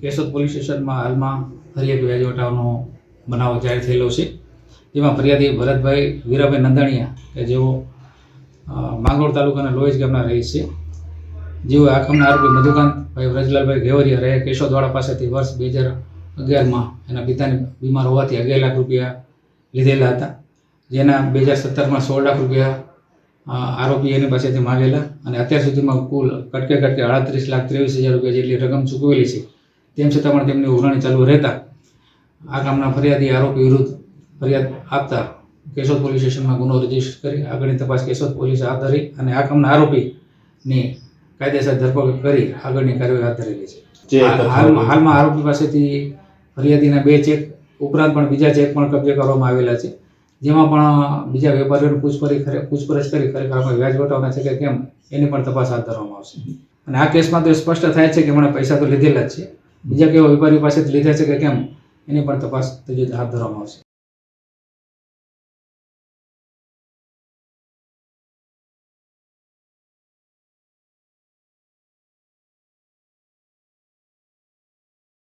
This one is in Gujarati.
કેશોદ પોલીસ સ્ટેશનમાં હાલમાં ફરી એક વ્યાજ બનાવ જાહેર થયેલો છે. જેમાં ફરિયાદી ભરતભાઈ વીરાભાઈ નંદાણીયા કે જેઓ માંગરોળ તાલુકાના લોહેજ ગામના રહે છે. જેઓ આખમના આરોપી મધુકાંતભાઈ વ્રજલાલભાઈ ઘેવરિયા રહે કેશોદવાડા પાસેથી વર્ષ બે હજાર અગિયારમાં એના પિતાને બીમાર હોવાથી અગિયાર લાખ રૂપિયા લીધેલા હતા. જેના બે હજાર સત્તરમાં સોળ લાખ રૂપિયા આરોપી એની પાસેથી માગેલા અને અત્યાર સુધીમાં કુલ કટકે કટકે અડત્રીસ લાખ ત્રેવીસ હજાર રૂપિયા જેટલી રકમ ચૂકવેલી છે. તેમ છતાં પણ તેમની ઉઘરાણી ચાલુ રહેતા આ કામના ફરિયાદી આરોપી વિરુદ્ધ ફરિયાદ આપતા કેશોદ પોલીસ સ્ટેશનમાં ગુનો રજિસ્ટર કરી આગળની તપાસ કેશોદ પોલીસે હાથ ધરી અને આ કામના આરોપીની કાયદેસર ધરપકડ કરી આગળની કાર્યવાહી હાથ ધરેલી છે. હાલમાં હાલમાં આરોપી પાસેથી ફરિયાદીના બે ચેક ઉપરાંત પણ બીજા ચેક પણ કબજે કરવામાં આવેલા છે. જેમાં પણ બીજા વેપારીઓને પૂછપરછ પૂછપરછ કરી ખરેખર આમાં વ્યાજ વટાવના છે કે કેમ એની પણ તપાસ હાથ ધરવામાં આવશે. અને આ કેસમાં તો સ્પષ્ટ થાય છે કે મને પૈસા તો લીધેલા જ છે. બીજા કેવા વેપારીઓ પાસેથી લીધા છે કે કેમ, એની પણ તપાસ તજવીજ હાથ ધરવામાં આવશે.